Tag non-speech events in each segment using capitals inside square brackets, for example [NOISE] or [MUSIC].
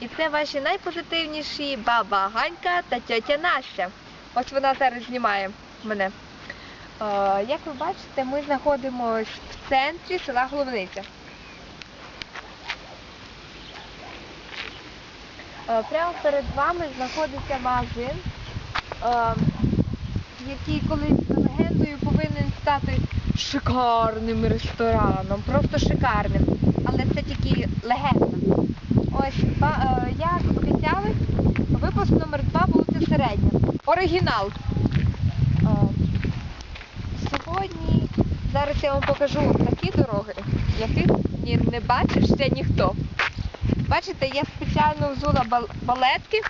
І це ваші найпозитивніші баба Ганька та тьотя Настя. Ось вона зараз знімає мене. Е, як ви бачите, ми знаходимося в центрі села Головниця. Е, прямо перед вами знаходиться магазин, е, який колись за легендою повинен стати шикарним рестораном, просто шикарним. Але це тільки легенда. Ось, е, як обіцяли, випуск номер 2 вулиця Середня. Оригінал. Е, Сьогодні зараз я вам покажу такі дороги, яких не бачив ще ніхто. Бачите, я спеціально взула балетки,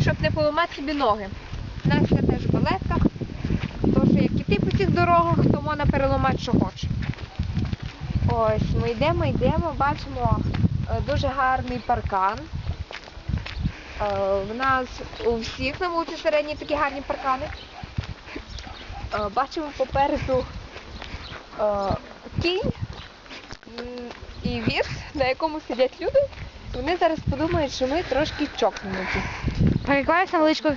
щоб не поламати собі ноги. У нас є теж балетка, тому що як іти по цих дорогах, то можна переламати, що хоче. Ось, ми йдемо, йдемо, бачимо дуже гарний паркан. Е, В нас у всіх на вулиці середній такі гарні паркани. Е, Бачимо попереду е, кінь і вірс, на якому сидять люди. Вони зараз подумають, що ми трошки чокнуті. Перекладаюся на величку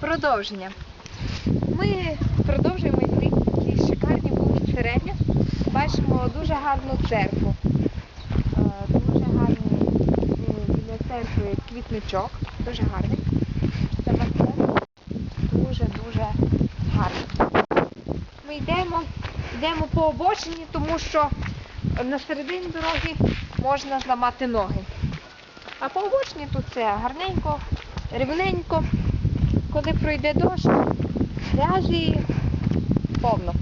Продовження. Ми продовжуємо йти в цій шикарній вулиці. Бачимо дуже гарну церкву. Е, Дуже гарний біля церкви квітничок. Дуже гарний. Дуже-дуже гарна. Ми йдемо, йдемо по обочині, тому що на середині дороги можна зламати ноги. А по обочині тут все гарненько, рівненько коли пройде дощ, грязі повно.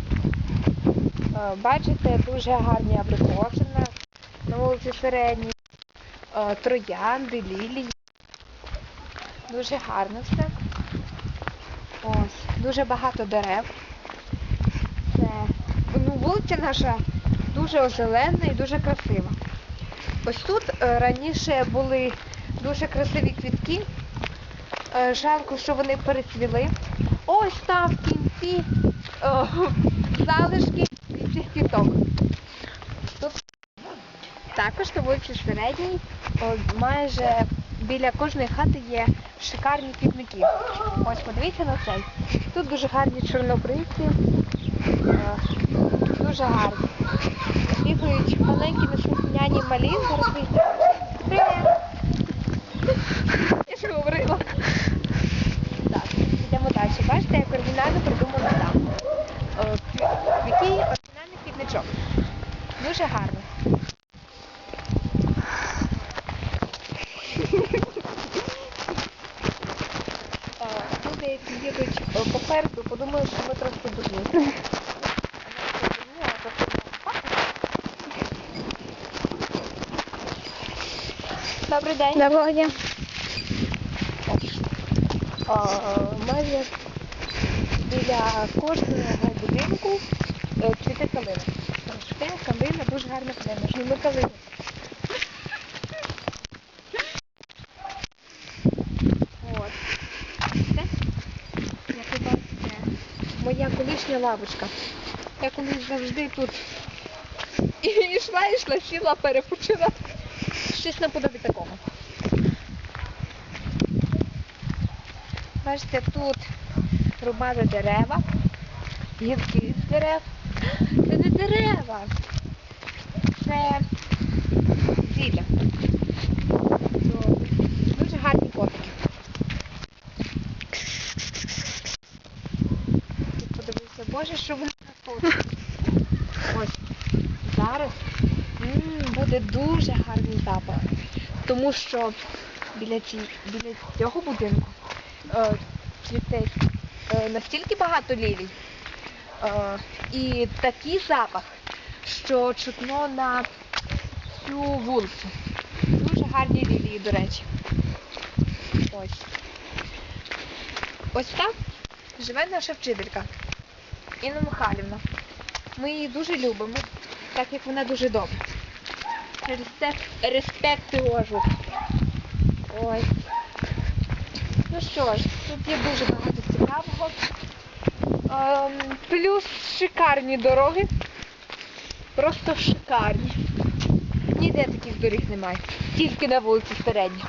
Е, Бачите, дуже гарні абрикоси на, на вулиці Середній, е, троянди, лілії. Дуже гарно все. Ось, дуже багато дерев. Це, ну, вулиця наша дуже озелена і дуже красива. Ось тут е, раніше були дуже красиві квітки. Е, Жалко, що вони перецвіли. Ось там кінці о, залишки від цих квіток. Тут також на середній, майже біля кожної хати є шикарні квітники. Ось подивіться на цей. Тут дуже гарні чорнобривці. Е, Дуже гарні. Бігають маленькі неслухняні малі. Зараз ви їх Привіт! Я ж говорила. Так, йдемо далі. Бачите, як оригінально придумано там. Е, кві- Який оригінальний квітничок. Дуже гарно. Е, Люди, які їдуть е, попереду, подумають, що ми трошки дурні. Добрий день. Доброго дня. А, майже біля кожного будинку е, цвіте калина. Це калина, дуже гарна калина. ж Ми калина. От. Це, як ви бачите, моя колишня лавочка. Я колись завжди тут і йшла, йшла, сіла, перепочила. Щось наподобі такого. Бачите, тут рубали дерева, гілки з дерев. Це не дерева, це зілля. Дуже гарні котики. Боже, що вони тут. Ось зараз буде дуже гарний запах. Тому що біля, цього будинку е, е, настільки багато лілій е, і такий запах, що чутно на всю вулицю. Дуже гарні лілії, до речі. Ось. Ось так живе наша вчителька Інна Михайлівна. Ми її дуже любимо, так як вона дуже добра. Респект, респект і ожу. Ось. Ну що ж, тут є дуже багато цікавого. Ем, плюс шикарні дороги. Просто шикарні. Ніде таких доріг немає. Тільки на вулиці середньо.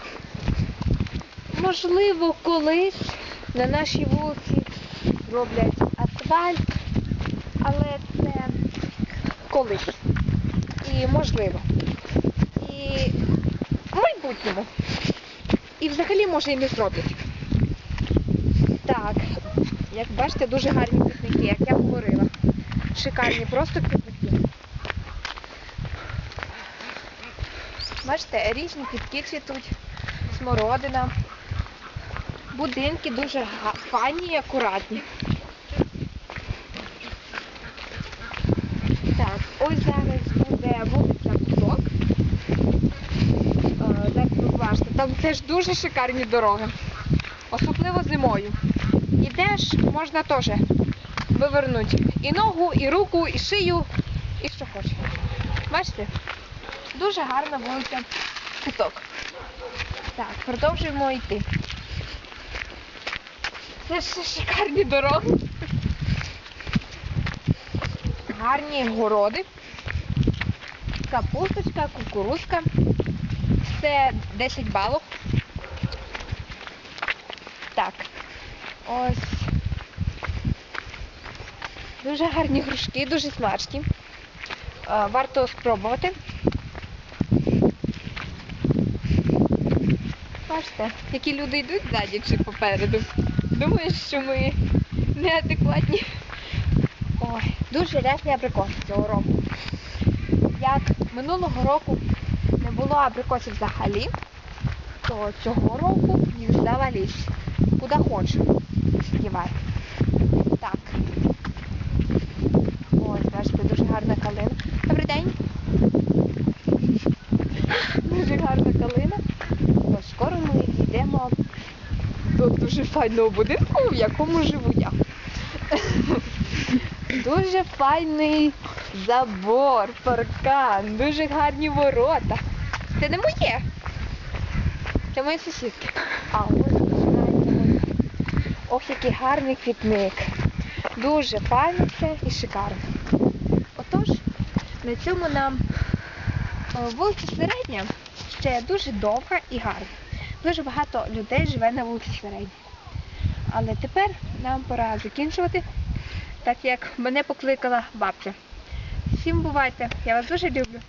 Можливо, колись на нашій вулиці роблять асфальт, але це колись. І можливо. І в майбутньому. І взагалі може і не зроблять. Так, як бачите, дуже гарні квітники, як я говорила. Шикарні просто квітники. Бачите, різні квітки цвітуть, смородина. Будинки дуже файні і акуратні. Так, ось зараз буде вулиця Куток. Е, Так, ви бачите, там теж дуже шикарні дороги. Особливо зимою. Ідеш, можна теж вивернути і ногу, і руку, і шию, і що хочеш. Бачите? Дуже гарна вулиця Куток. Так, продовжуємо йти. Це ще шикарні дороги. Гарні городи. Капусточка, кукурузка. Це 10 балок. Так. Ось. Дуже гарні грушки, дуже смачні. Е, Варто спробувати. Бачите, які люди йдуть ззаді чи попереду. Думають, що ми неадекватні. Ой, дуже рясні абрикоси цього року. Як минулого року не було абрикосів взагалі, то цього року їх завались. Куди хочу. Співай. Так. Ось, бачите, [LAUGHS] дуже гарна калина. Добрий день. Дуже гарна калина. То скоро ми йдемо до дуже файного будинку, в якому живу я. [LAUGHS] Дуже файний забор, паркан, дуже гарні ворота. Це не моє. Це мої сусідки. А. Ох, який гарний квітник. Дуже файно і шикарно. Отож, на цьому нам е, вулиця Середня ще дуже довга і гарна. Дуже багато людей живе на вулиці Середній. Але тепер нам пора закінчувати, так як мене покликала бабця. Всім бувайте, я вас дуже люблю.